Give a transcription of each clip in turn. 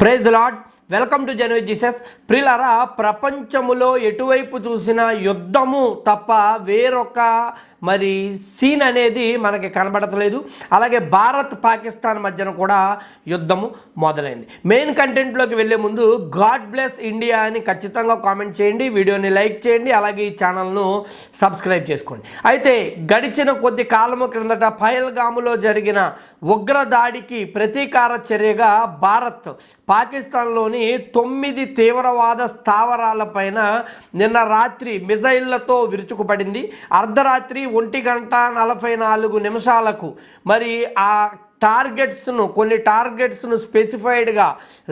Praise the lord welcome to January Jesus. ప్రిలరా ప్రపంచములో ఎటువైపు చూసిన యుద్ధము తప్ప వేరొక మరి సీన్ అనేది మనకి కనబడతలేదు. అలాగే భారత్ పాకిస్తాన్ మధ్యన కూడా యుద్ధము మొదలైంది. మెయిన్ కంటెంట్లోకి వెళ్ళే ముందు గాడ్ బ్లెస్ ఇండియా అని ఖచ్చితంగా కామెంట్ చేయండి వీడియోని లైక్ చేయండి అలాగే ఈ ఛానల్ను సబ్స్క్రైబ్ చేసుకోండి. అయితే గడిచిన కొద్ది కాలము క్రిందట పహల్గాములో జరిగిన ఉగ్ర దాడికి ప్రతీకార చర్యగా భారత్ పాకిస్తాన్లోని తొమ్మిది తీవ్రవాద స్థావరాలపైన నిన్న రాత్రి మిజైళ్ళతో విరుచుకుపడింది. అర్ధరాత్రి ఒంటి గంట నలభై నాలుగు నిమిషాలకు మరి ఆ టార్గెట్స్ను కొన్ని టార్గెట్స్ను స్పెసిఫైడ్గా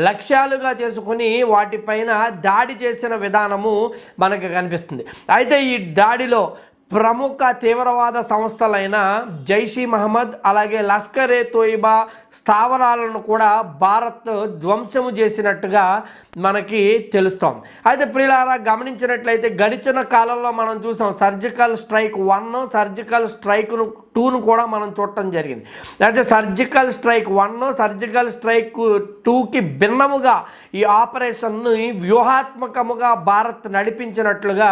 లక్ష్యాలుగా చేసుకుని వాటిపైన దాడి చేసిన విధానము మనకు కనిపిస్తుంది. అయితే ఈ దాడిలో ప్రముఖ తీవ్రవాద సంస్థలైన జైషీ మహమ్మద్ అలాగే లష్కర్ ఏ తోయిబా స్థావరాలను కూడా భారత్ ధ్వంసము చేసినట్టుగా మనకి తెలుస్తాం అయితే ప్రియులారా గమనించినట్లయితే గడిచిన కాలంలో మనం చూసాం సర్జికల్ స్ట్రైక్ వన్ సర్జికల్ స్ట్రైక్ను టూను కూడా మనం చూడటం జరిగింది. అయితే surgical strike one surgical strike టూకి భిన్నముగా ఈ ఆపరేషన్ను వ్యూహాత్మకముగా భారత్ నడిపించినట్లుగా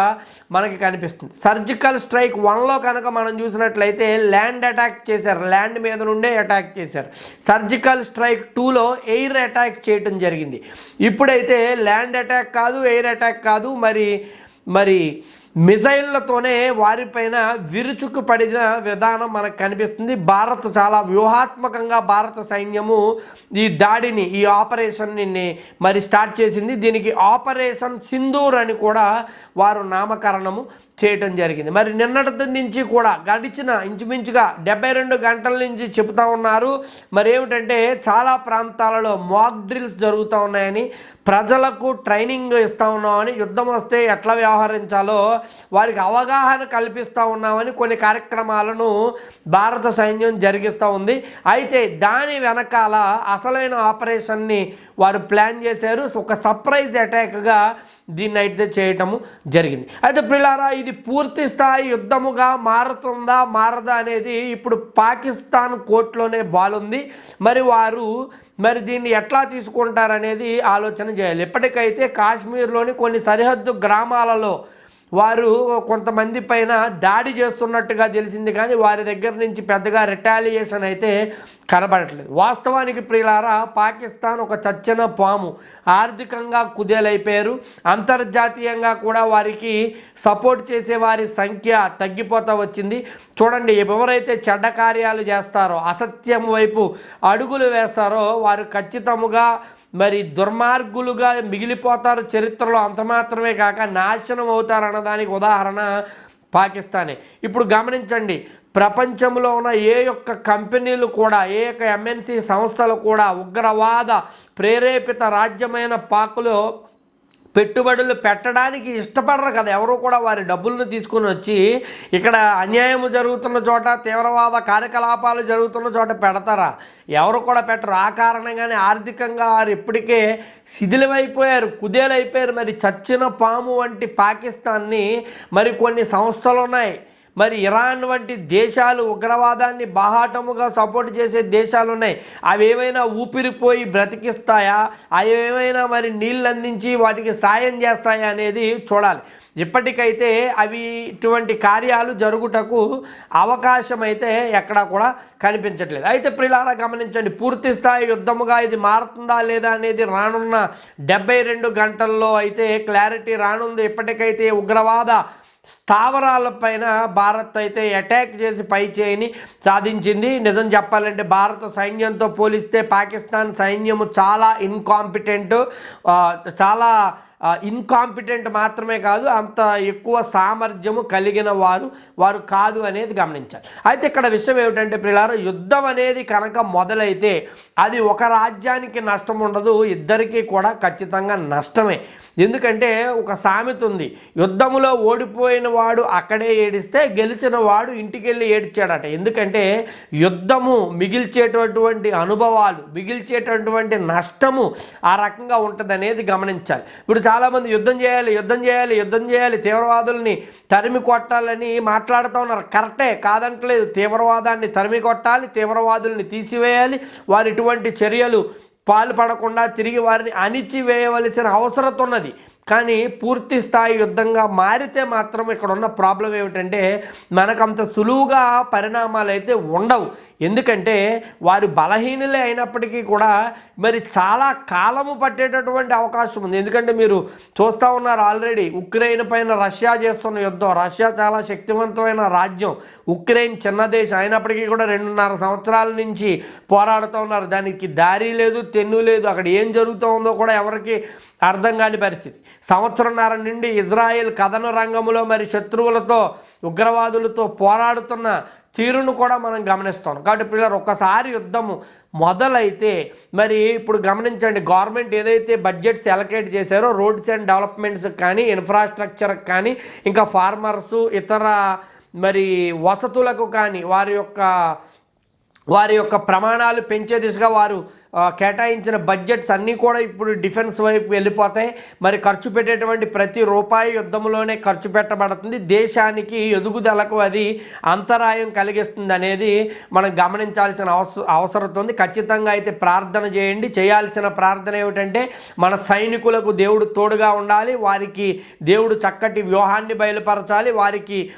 మనకి కనిపిస్తుంది. సర్జికల్ స్ట్రైక్ వన్లో కనుక మనం చూసినట్లయితే ల్యాండ్ అటాక్ చేశారు. ల్యాండ్ మీద నుండే అటాక్ చేశారు. సర్జికల్ స్ట్రైక్ టూలో ఎయిర్ అటాక్ చేయటం జరిగింది. ఇప్పుడైతే ల్యాండ్ అటాక్ కాదు ఎయిర్ అటాక్ కాదు మరి మరి మిజైళ్ళతోనే వారిపైన విరుచుకు పడిన విధానం మనకు కనిపిస్తుంది. భారత్ చాలా వ్యూహాత్మకంగా భారత సైన్యము ఈ దాడిని ఈ ఆపరేషన్ని మరి స్టార్ట్ చేసింది. దీనికి ఆపరేషన్ సింధూర్ అని కూడా వారు నామకరణము. చేయటం జరిగింది. మరి నిన్నటి నుంచి కూడా గడిచిన ఇంచుమించుగా డెబ్బై రెండు గంటల నుంచి చెబుతా ఉన్నారు. మరి ఏమిటంటే చాలా ప్రాంతాలలో మాక్ డ్రిల్స్ జరుగుతూ ఉన్నాయని ప్రజలకు ట్రైనింగ్ ఇస్తూ ఉన్నామని యుద్ధం వస్తే ఎట్లా వ్యవహరించాలో వారికి అవగాహన కల్పిస్తూ ఉన్నామని కొన్ని కార్యక్రమాలను భారత సైన్యం జరిగిస్తూ ఉంది. అయితే దాని వెనకాల అసలైన ఆపరేషన్ని వారు ప్లాన్ చేశారు. ఒక సర్ప్రైజ్ అటాక్గా దీన్ని అయితే చేయటము జరిగింది. అయితే పిల్లారా ఇది పూర్తి స్థాయి యుద్ధముగా మారుతుందా మారదా అనేది ఇప్పుడు పాకిస్తాన్ కోర్టులోనే బాలుంది మరి వారు మరి దీన్ని ఎట్లా తీసుకుంటారనేది ఆలోచన చేయాలి. ఇప్పటికైతే కాశ్మీర్లోని కొన్ని సరిహద్దు గ్రామాలలో వారు కొంతమంది పైన దాడి చేస్తున్నట్టుగా తెలిసింది కానీ వారి దగ్గర నుంచి పెద్దగా రిటాలియేషన్ అయితే కనబడట్లేదు. వాస్తవానికి ప్రియులారా పాకిస్తాన్ ఒక చచ్చిన పాము. ఆర్థికంగా కుదేలైపోయారు. అంతర్జాతీయంగా కూడా వారికి సపోర్ట్ చేసే వారి సంఖ్య తగ్గిపోతూ వచ్చింది. చూడండి ఎవరైతే చెడ్డ కార్యాలు చేస్తారో అసత్యం వైపు అడుగులు వేస్తారో వారు ఖచ్చితముగా మరి దుర్మార్గులుగా మిగిలిపోతారు చరిత్రలో అంత మాత్రమే కాక నాశనం అవుతారు అన్నదానికి ఉదాహరణ పాకిస్తానే. ఇప్పుడు గమనించండి ప్రపంచంలో ఉన్న ఏ యొక్క కంపెనీలు కూడా ఏ యొక్క ఎంఎన్సీ సంస్థలు కూడా ఉగ్రవాద ప్రేరేపిత రాజ్యమైన పాకులో పెట్టుబడులు పెట్టడానికి ఇష్టపడరు కదా. ఎవరు కూడా వారి డబ్బులను తీసుకొని వచ్చి ఇక్కడ అన్యాయం జరుగుతున్న చోట తీవ్రవాద కార్యకలాపాలు జరుగుతున్న చోట పెడతారా? ఎవరు కూడా పెట్టరు. ఆ కారణంగానే ఆర్థికంగా వారు ఇప్పటికే శిథిలమైపోయారు కుదేలైపోయారు. మరి చచ్చిన పాము వంటి పాకిస్తాన్ని మరి కొన్ని సంస్థలు ఉన్నాయి. మరి ఇరాన్ వంటి దేశాలు ఉగ్రవాదాన్ని బాహాటముగా సపోర్ట్ చేసే దేశాలు ఉన్నాయి అవి ఏమైనా ఊపిరిపోయి బ్రతికిస్తాయా? అవి ఏమైనా మరి నీళ్ళు అందించి వాటికి సాయం చేస్తాయా అనేది చూడాలి. ఇప్పటికైతే అవి ఇటువంటి కార్యాలు జరుగుటకు అవకాశం అయితే ఎక్కడా కూడా కనిపించట్లేదు. అయితే ప్రిలారా గమనించండి పూర్తి స్థాయి యుద్ధముగా ఇది మారుతుందా లేదా అనేది రానున్న డెబ్బై రెండు గంటల్లో అయితే క్లారిటీ రానుంది. ఇప్పటికైతే ఉగ్రవాద స్థావరాలపైన భారత్ అయితే అటాక్ చేసి పై చేయని సాధించింది. నిజం చెప్పాలంటే భారత సైన్యంతో పోలిస్తే పాకిస్తాన్ సైన్యము చాలా ఇన్కాంపిటెంట్ చాలా ఇన్కాంపిటెంట్ మాత్రమే కాదు అంత ఎక్కువ సామర్థ్యము కలిగిన వారు వారు కాదు అనేది గమనించాలి. అయితే ఇక్కడ విషయం ఏమిటంటే పిల్లలు యుద్ధం అనేది కనుక మొదలైతే అది ఒక రాజ్యానికి నష్టం ఉండదు ఇద్దరికీ కూడా ఖచ్చితంగా నష్టమే. ఎందుకంటే ఒక సామెత ఉంది యుద్ధములో ఓడిపోయిన వాడు అక్కడే ఏడిస్తే గెలిచిన వాడు ఇంటికి వెళ్ళి ఏడ్చాడట. ఎందుకంటే యుద్ధము మిగిల్చేటటువంటి అనుభవాలు మిగిల్చేటటువంటి నష్టము ఆ రకంగా ఉంటుంది అనేది గమనించాలి. ఇప్పుడు చాలామంది యుద్ధం చేయాలి యుద్ధం చేయాలి యుద్ధం చేయాలి తీవ్రవాదుల్ని తరిమి కొట్టాలని మాట్లాడుతూ ఉన్నారు. కరెక్టే కాదంటలేదు. తీవ్రవాదాన్ని తరిమి కొట్టాలి తీవ్రవాదుల్ని తీసివేయాలి వారి ఇటువంటి చర్యలు పాల్పడకుండా తిరిగి వారిని అణిచివేయవలసిన అవసరం ఉన్నది. కానీ పూర్తి స్థాయి యుద్ధంగా మారితే మాత్రం ఇక్కడ ఉన్న ప్రాబ్లం ఏమిటంటే మనకంత సులువుగా పరిణామాలు అయితే ఉండవు. ఎందుకంటే వారు బలహీనులే అయినప్పటికీ కూడా మరి చాలా కాలము పట్టేటటువంటి అవకాశం ఉంది. ఎందుకంటే మీరు చూస్తూ ఉన్నారు ఆల్రెడీ ఉక్రెయిన్ పైన రష్యా చేస్తున్న యుద్ధం. రష్యా చాలా శక్తివంతమైన రాజ్యం. ఉక్రెయిన్ చిన్న దేశం అయినప్పటికీ కూడా రెండున్నర సంవత్సరాల నుంచి పోరాడుతూ ఉన్నారు. దానికి దారి లేదు తెన్ను లేదు. అక్కడ ఏం జరుగుతూ ఉందో కూడా ఎవరికి అర్థం కాని పరిస్థితి. సంవత్సరంన్నర నుండి ఇజ్రాయెల్ కథన రంగంలో మరి శత్రువులతో ఉగ్రవాదులతో పోరాడుతున్న తీరును కూడా మనం గమనిస్తాం కాబట్టి పిల్లలు ఒక్కసారి యుద్ధము మొదలైతే మరి ఇప్పుడు గమనించండి గవర్నమెంట్ ఏదైతే బడ్జెట్స్ ఎలకేట్ చేశారో రోడ్స్ అండ్ డెవలప్మెంట్స్ కానీ ఇన్ఫ్రాస్ట్రక్చర్కి కానీ ఇంకా ఫార్మర్స్ ఇతర మరి వసతులకు కానీ వారి యొక్క వారి యొక్క ప్రమాణాలు పెంచే దిశగా వారు కేటాయించిన బడ్జెట్స్ అన్నీ కూడా ఇప్పుడు డిఫెన్స్ వైపు వెళ్ళిపోతాయి. మరి ఖర్చు పెట్టేటువంటి ప్రతి రూపాయి యుద్ధంలోనే ఖర్చు పెట్టబడుతుంది. దేశానికి ఎదుగుదలకు అది అంతరాయం కలిగిస్తుంది అనేది మనం గమనించాల్సిన అవసరం అవసరం ఉంది. ఖచ్చితంగా అయితే ప్రార్థన చేయండి. చేయాల్సిన ప్రార్థన ఏమిటంటే మన సైనికులకు దేవుడు తోడుగా ఉండాలి. వారికి దేవుడు చక్కటి వ్యూహాన్ని బయలుపరచాలి. వారికి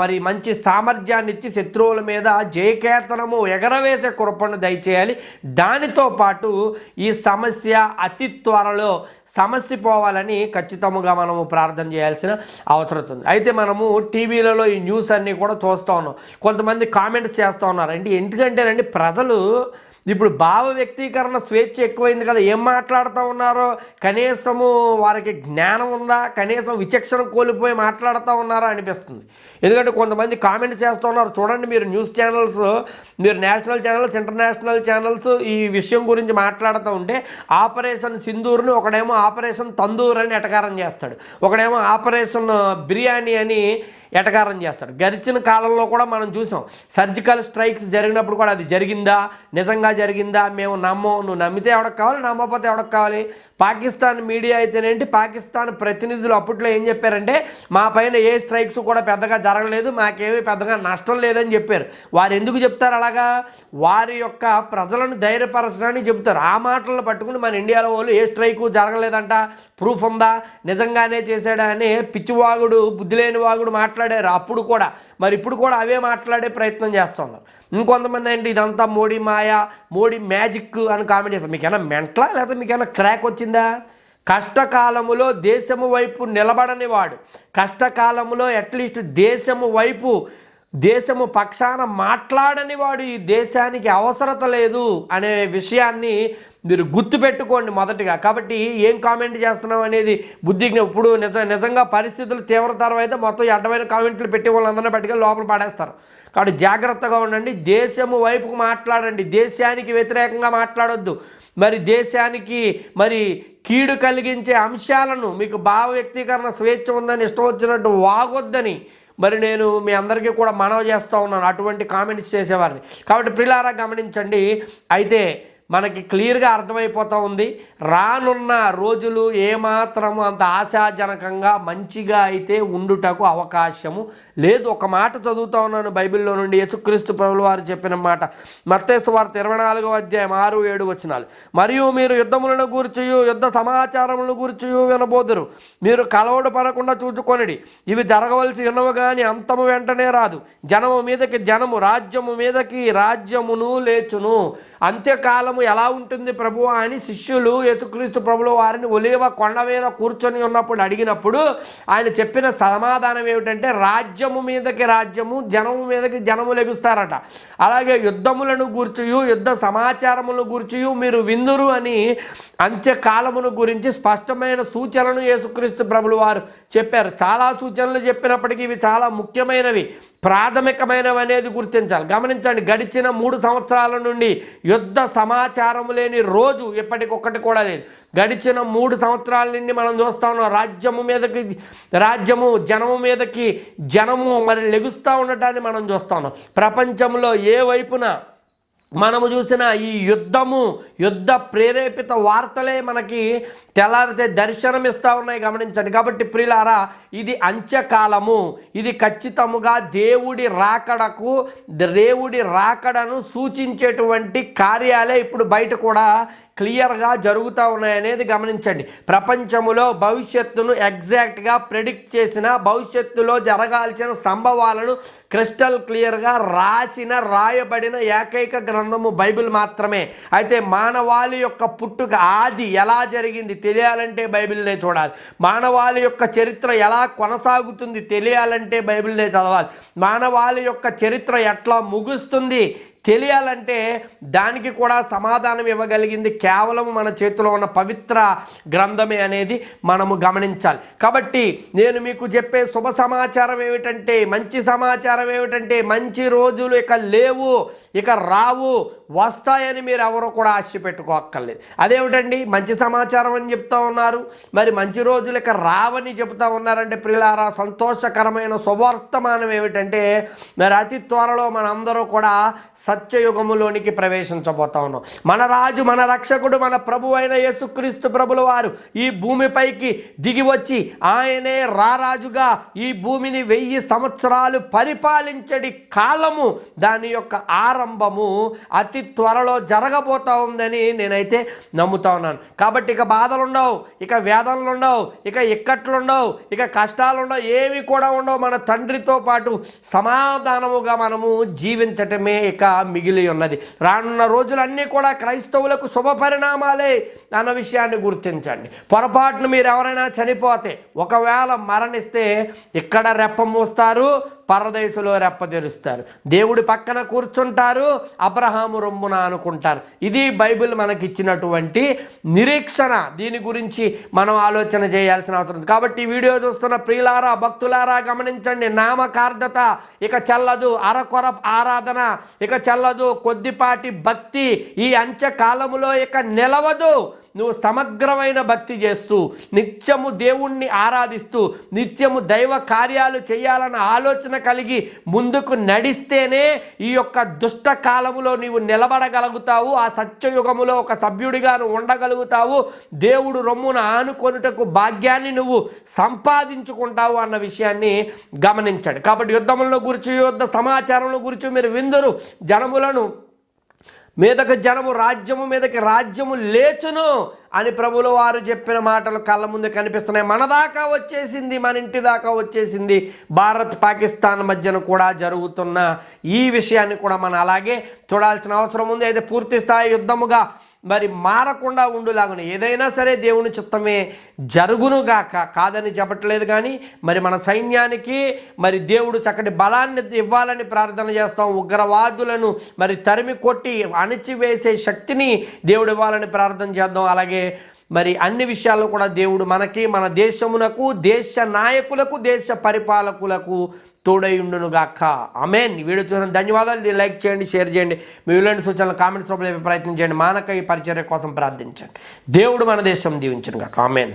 మరి మంచి సామర్థ్యాన్ని ఇచ్చి శత్రువుల మీద జయకేతనము ఎగరవేసే కృపను దయచేయాలి. దానితో పాటు ఈ సమస్య అతి త్వరలో సమస్య పోవాలని ఖచ్చితంగా మనము ప్రార్థన చేయాల్సిన అవసరం ఉంది. అయితే మనము టీవీలలో ఈ న్యూస్ అన్నీ కూడా చూస్తూ ఉన్నాం. కొంతమంది కామెంట్స్ చేస్తూ ఉన్నారండి ఎందుకంటేనండి ప్రజలు ఇప్పుడు భావ వ్యక్తీకరణ స్వేచ్ఛ ఎక్కువైంది కదా ఏం మాట్లాడుతూ ఉన్నారో? కనీసము వారికి జ్ఞానం ఉందా? కనీసం విచక్షణ కోల్పోయి మాట్లాడుతూ ఉన్నారా అనిపిస్తుంది. ఎందుకంటే కొంతమంది కామెంట్ చేస్తూ ఉన్నారు. చూడండి మీరు న్యూస్ ఛానల్స్ మీరు నేషనల్ ఛానల్స్ ఇంటర్నేషనల్ ఛానల్స్ ఈ విషయం గురించి మాట్లాడుతూ ఉంటే ఆపరేషన్ సింధూర్ని ఒకడేమో ఆపరేషన్ తందూర్ అని ఎటకారం చేస్తాడు. ఒకడేమో ఆపరేషన్ బిర్యానీ అని ఎటకారం చేస్తాడు. గడిచిన కాలంలో కూడా మనం చూసాం. సర్జికల్ స్ట్రైక్స్ జరిగినప్పుడు కూడా అది జరిగిందా? నిజంగా జరిగిందా మేము నమ్మో నువ్వు నమ్మితే ఎవడకు కావాలి నమ్మకపోతే ఎవడకు కావాలి? పాకిస్తాన్ మీడియా అయితేనేంటి పాకిస్తాన్ ప్రతినిధులు అప్పట్లో ఏం చెప్పారంటే మా పైన ఏ స్ట్రైక్స్ కూడా పెద్దగా జరగలేదు మాకేమీ పెద్దగా నష్టం లేదని చెప్పారు. వారు ఎందుకు చెప్తారు అలాగా? వారి యొక్క ప్రజలను ధైర్యపరచడానికి చెబుతారు. ఆ మాటలను పట్టుకుని మన ఇండియాలో వాళ్ళు ఏ స్ట్రైకు జరగలేదంట? ప్రూఫ్ ఉందా? నిజంగానే చేశాడా అని పిచ్చివాగుడు బుద్ధి లేని వాగుడు మాట్లాడారు. అప్పుడు కూడా మరి ఇప్పుడు కూడా అవే మాట్లాడే ప్రయత్నం చేస్తున్నారు. ఇంకొంతమంది ఏంటి? ఇదంతా మోడీ మాయ మోడీ మ్యాజిక్ అని కామెంట్ చేస్తారు. మీకేమైనా మెంట్లా? లేకపోతే మీకేమైనా క్రాక్ వచ్చిందా? కష్టకాలములో దేశము వైపు నిలబడని వాడు. కష్టకాలములో అట్లీస్ట్ దేశము వైపు దేశము పక్షాన మాట్లాడని వాడు ఈ దేశానికి అవసరత లేదు అనే విషయాన్ని మీరు గుర్తుపెట్టుకోండి మొదటిగా. కాబట్టి ఏం కామెంట్ చేస్తున్నాం అనేది బుద్ధిజ్ఞ ఇప్పుడు నిజ నిజంగా పరిస్థితులు తీవ్రతరం అయితే మొత్తం ఎడ్డమైన అడ్డమైన కామెంట్లు పెట్టి వాళ్ళందరినీ పట్టుకెళ్ళి లోపల పడేస్తారు. కాబట్టి జాగ్రత్తగా ఉండండి. దేశము వైపుకు మాట్లాడండి. దేశానికి వ్యతిరేకంగా మాట్లాడొద్దు. మరి దేశానికి మరి కీడు కలిగించే అంశాలను మీకు భావ వ్యక్తీకరణ స్వేచ్ఛ ఉందని ఇష్టం వచ్చినట్టు వాగొద్దని మరి నేను మీ అందరికీ కూడా మనవి చేస్తూ ఉన్నాను. అటువంటి కామెంట్స్ చేసేవారిని. కాబట్టి ప్రిలారా గమనించండి. అయితే మనకి క్లియర్గా అర్థమైపోతూ ఉంది. రానున్న రోజులు ఏమాత్రము అంత ఆశాజనకంగా మంచిగా అయితే ఉండుటకు అవకాశము లేదు ఒక మాట చదువుతా ఉన్నాను బైబిల్లో నుండి యేసుక్రీస్తు ప్రభుల వారు చెప్పిన మాట. మత్తేసు వార్త ఇరవై నాలుగో అధ్యాయం ఆరు ఏడు వచనాలు. మరియు మీరు యుద్ధములను గూర్చియు యుద్ధ సమాచారములను గూర్చియు వినబోదురు. మీరు కలవడు పడకుండా చూచుకొనిడి. ఇవి జరగవలసి ఉన్నవి కానీ అంతము వెంటనే రాదు. జనము మీదకి జనము రాజ్యము మీదకి రాజ్యమును లేచును. అంత్యకాలము ఎలా ఉంటుంది ప్రభు అని శిష్యులు యేసుక్రీస్తు ప్రభుల వారిని ఒలివ కొండ మీద కూర్చొని ఉన్నప్పుడు అడిగినప్పుడు ఆయన చెప్పిన సమాధానం ఏమిటంటే రాజ్యం రాజ్యము మీదకి రాజ్యము జనము మీదకి జనము లభిస్తారట అలాగే యుద్ధములను గూర్చియు యుద్ధ సమాచారములను గూర్చియు మీరు విందురు అని అంత్యకాలమును గురించి స్పష్టమైన సూచనలను యేసుక్రీస్తు ప్రభులు వారు చెప్పారు. చాలా సూచనలు చెప్పినప్పటికీ ఇవి చాలా ముఖ్యమైనవి. ప్రాథమికమైనవి అనేది గుర్తించాలి. గమనించండి గడిచిన మూడు సంవత్సరాల నుండి యుద్ధ సమాచారం లేని రోజు ఎప్పటికొక్కటి కూడా లేదు. గడిచిన మూడు సంవత్సరాల నుండి మనం చూస్తా ఉన్నాం రాజ్యము మీదకి రాజ్యము జనము మీదకి జనము మరి లెగుస్తూ ఉండటాన్ని మనం చూస్తా ఉన్నాం. ప్రపంచంలో ఏ వైపున మనము చూసిన ఈ యుద్ధము యుద్ధ ప్రేరేపిత వార్తలే మనకి తెల్లారితే దర్శనమిస్తూ ఉన్నాయి గమనించండి. కాబట్టి ప్రియులారా ఇది అంత్యకాలము. ఇది ఖచ్చితముగా దేవుడి రాకడకు దేవుడి రాకడను సూచించేటువంటి కార్యాలే ఇప్పుడు బయట కూడా క్లియర్గా జరుగుతూ ఉన్నాయనేది గమనించండి. ప్రపంచములో భవిష్యత్తును ఎగ్జాక్ట్గా ప్రెడిక్ట్ చేసిన భవిష్యత్తులో జరగాల్సిన సంభవాలను క్రిస్టల్ క్లియర్గా రాసిన రాయబడిన ఏకైక గ్రంథము బైబిల్ మాత్రమే. అయితే మానవాళి యొక్క పుట్టుక ఆది ఎలా జరిగింది తెలియాలంటే బైబిల్నే చూడాలి. మానవాళి యొక్క చరిత్ర ఎలా కొనసాగుతుంది తెలియాలంటే బైబిల్నే చదవాలి. మానవాళి యొక్క చరిత్ర ఎట్లా ముగుస్తుంది తెలియాలంటే దానికి కూడా సమాధానం ఇవ్వగలిగింది కేవలం మన చేతిలో ఉన్న పవిత్ర గ్రంథమే అనేది మనము గమనించాలి. కాబట్టి నేను మీకు చెప్పే శుభ సమాచారం ఏమిటంటే మంచి సమాచారం ఏమిటంటే మంచి రోజులు ఇక లేవు ఇక రావు వస్తాయని మీరు ఎవరు కూడా ఆశ పెట్టుకోక్కర్లేదు. అదేమిటండి? మంచి సమాచారం అని చెప్తా ఉన్నారు. మరి మంచి రోజులు ఇక రావని చెప్తా ఉన్నారంటే ప్రియులారా సంతోషకరమైన శుభవర్తమానం ఏమిటంటే మరి అతి త్వరలో మనందరూ కూడా సత్యయుగములోనికి ప్రవేశించబోతా ఉన్నాం. మన రాజు మన రక్షకుడు మన ప్రభు అయిన యేసుక్రీస్తు ప్రభుల వారు ఈ భూమిపైకి దిగి వచ్చి ఆయనే రారాజుగా ఈ భూమిని వెయ్యి సంవత్సరాలు పరిపాలించడి కాలము దాని యొక్క ఆరంభము అతి త్వరలో జరగబోతా ఉందని నేనైతే నమ్ముతా ఉన్నాను. కాబట్టి ఇక బాధలు ఉండవు ఇక వేదనలు ఉండవు ఇక ఇక్కట్లు ఉండవు ఇక కష్టాలు ఉండవు ఏవి కూడా ఉండవు. మన తండ్రితో పాటు సమాధానముగా మనము జీవించటమే ఇక మిగిలి ఉన్నది. రానున్న రోజులన్నీ కూడా క్రైస్తవులకు శుభ పరిణామాలే అన్న విషయాన్ని గుర్తించండి. పొరపాటును మీరు ఎవరైనా చనిపోతే ఒకవేళ మరణిస్తే ఇక్కడ రెప్ప మూస్తారు పరదేశంలో రెప్పదెరుస్తారు దేవుడి పక్కన కూర్చుంటారు అబ్రహాము రొమ్మున అనుకుంటారు ఇది బైబిల్ మనకిచ్చినటువంటి నిరీక్షణ. దీని గురించి మనం ఆలోచన చేయాల్సిన అవసరం ఉంది. కాబట్టి వీడియో చూస్తున్న ప్రియులారా భక్తులారా గమనించండి. నామకార్థత ఇక చల్లదు. అరకొర ఆరాధన ఇక చల్లదు. కొద్దిపాటి భక్తి ఈ అంత్యకాలములో ఇక నిలవదు. నువ్వు సమగ్రమైన భక్తి చేస్తూ నిత్యము దేవుణ్ణి ఆరాధిస్తూ నిత్యము దైవ కార్యాలు చేయాలన్న ఆలోచన కలిగి ముందుకు నడిస్తేనే ఈ యొక్క దుష్ట కాలములో నీవు నిలబడగలుగుతావు ఆ సత్యయుగములో ఒక సభ్యుడిగా నువ్వు ఉండగలుగుతావు దేవుడు రొమ్మున ఆనుకొనుటకు భాగ్యాన్ని నువ్వు సంపాదించుకుంటావు అన్న విషయాన్ని గమనించాడు. కాబట్టి యుద్ధముల గురించి యుద్ధ సమాచారంలో గురించి మీరు విందరు. జనములను మీదకు జనము రాజ్యము మీదకి రాజ్యము లేచును అని ప్రభుల వారు చెప్పిన మాటలు కళ్ళ ముందు కనిపిస్తున్నాయి. మన దాకా వచ్చేసింది మన ఇంటి దాకా వచ్చేసింది భారత్ పాకిస్తాన్ మధ్యన కూడా జరుగుతున్న ఈ విషయాన్ని కూడా మనం అలాగే చూడాల్సిన అవసరం ఉంది. అయితే పూర్తి స్థాయి యుద్ధముగా మరి మారకుండా ఉండులాగున. ఏదైనా సరే దేవుని చిత్తమే జరుగునుగాక కాదని చెప్పట్లేదు కానీ మరి మన సైన్యానికి మరి దేవుడు చక్కటి బలాన్ని ఇవ్వాలని ప్రార్థన చేస్తాం. ఉగ్రవాదులను మరి తరిమి కొట్టి అణిచివేసే శక్తిని దేవుడు ఇవ్వాలని ప్రార్థన చేద్దాం. అలాగే మరి అన్ని విషయాల్లో కూడా దేవుడు మనకి మన దేశమునకు దేశ నాయకులకు దేశ పరిపాలకులకు తోడైండునుగాక అమేన్ అమెన్ వీడియో చూసిన ధన్యవాదాలు. దీన్ని లైక్ చేయండి షేర్ చేయండి. మీ ఇలాంటి సూచనలు కామెంట్స్ రూపంలో ప్రయత్నం చేయండి. మానక ఈ పరిచర్య కోసం ప్రార్థించండి. దేవుడు మన దేశం దీవించను గాక ఆమెన్.